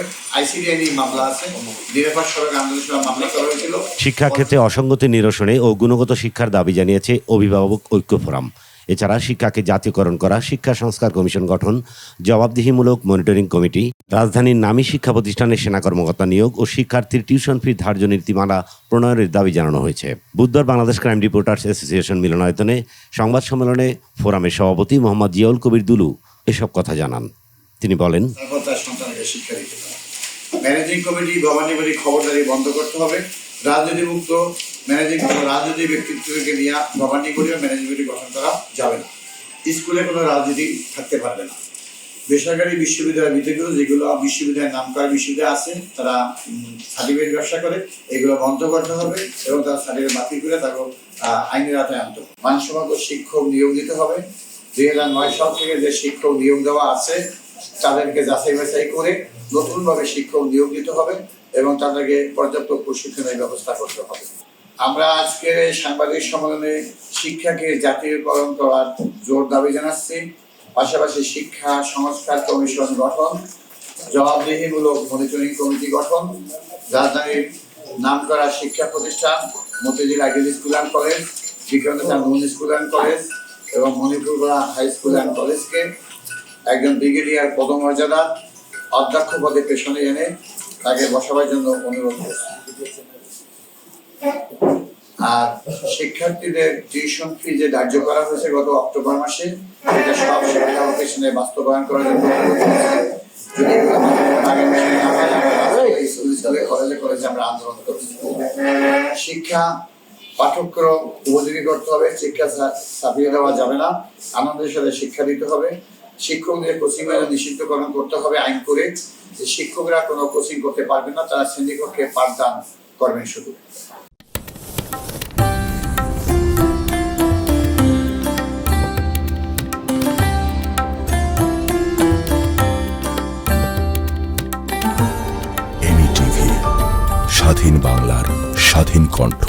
হবে আইসিডি মামলা আছে। নিরাপদ সড়ক আন্দোলনের মামলা করা হয়েছিল। শিক্ষাক্ষেত্রে অসঙ্গতি নিরসনে ও গুণগত শিক্ষার দাবি জানিয়েছে অভিভাবক ঐক্য ফোরাম। এছাড়া শিক্ষাকে জাতীয়করণ করা শিক্ষা সংস্কার কমিশন গঠন জবাবদিহিমূলক মনিটরিং কমিটি রাজধানীর নামী শিক্ষা প্রতিষ্ঠানে সেনা কর্মকর্তা নিয়োগ ও শিক্ষার্থীর টিউশন ফি ধার্য নীতিমালা প্রণয়নের দাবি জানানো হয়েছে। বুধবার বাংলাদেশ ক্রাইম রিপোর্টার্স অ্যাসোসিয়েশন মিলনায়তনে সংবাদ সম্মেলনে ফোরামের সভাপতি মোহাম্মদ জিয়াউল কবির দুলু এসব কথা জানান। তিনি বলেন শিক্ষা ম্যানেজিং কমিটি, গভর্নিং খবরদারি বন্ধ করতে হবে। রাজনীতি মুক্ত ম্যানেজিং রাজনীতি ব্যক্তিত্বকে নিয়ে গভর্নিং বডি ম্যানেজিং বডি গঠন করা যাবে না। স্কুলে কোনো রাজনীতি থাকতে পারবে না। বেসরকারি বিশ্ববিদ্যালয় ভিত্তিগুলো যেগুলো বিশ্ববিদ্যালয়ের নাম করা বিশ্ববিদ্যালয় আছে, তারা সার্টিফিকেট ব্যবসা করে, এগুলো বন্ধ করতে হবে এবং তারা সার্টিফিকেট বাতিল করে তাকে আইনের আওতায় আনতে হবে। মানসম্মত শিক্ষক নিয়োগ দিতে হবে। দুই হাজার নয় সাল থেকে যে শিক্ষক নিয়োগ দেওয়া আছে তাদেরকে যাচাই বাছাই করে নতুনভাবে শিক্ষক নিয়োগ দিতে হবে এবং তাদেরকে পর্যাপ্ত প্রশিক্ষণের ব্যবস্থা করতে হবে। আমরা আজকের এই সাংবাদিক সম্মেলনে শিক্ষাকে জাতীয়করণ করার জোর দাবি জানাচ্ছি। পাশাপাশি শিক্ষা সংস্কার কমিশন গঠন, জবাবদিহিমূলক মনিটরিং কমিটি গঠন, রাজধানীর নামকরা শিক্ষা প্রতিষ্ঠান, Motijheel ideal school and college বিক্রমতা Noon school and college এবং মণিপুরগড়া হাই স্কুল অ্যান্ড কলেজকে একজন ব্রিগেডিয়ার পদমর্যাদা অধ্যক্ষ পদে পেছনে এনে তাকে বসাবার জন্য অনুরোধ করছি। আর শিক্ষার্থীদের টিউশন ফি যে ধার্য করা হয়েছে গত অক্টোবর মাসে এটা সব শিক্ষা প্রতিষ্ঠানে বাস্তবায়ন করার জন্য আন্দোলন করছি। শিক্ষা পাঠ্যক্রম উপযোগী করতে হবে, শিক্ষা চাপিয়ে দেওয়া যাবে না। আনন্দের সাথে শিক্ষা দিতে হবে। শিক্ষকদের কোচিং নিষিদ্ধকরণ করতে হবে আইন করে। যে শিক্ষকরা কোনো কোচিং করতে পারবেন না, তারা শ্রেণীকক্ষে পাঠদান করবেন শুধু। স্বাধীন বাংলার স্বাধীন কণ্ঠ।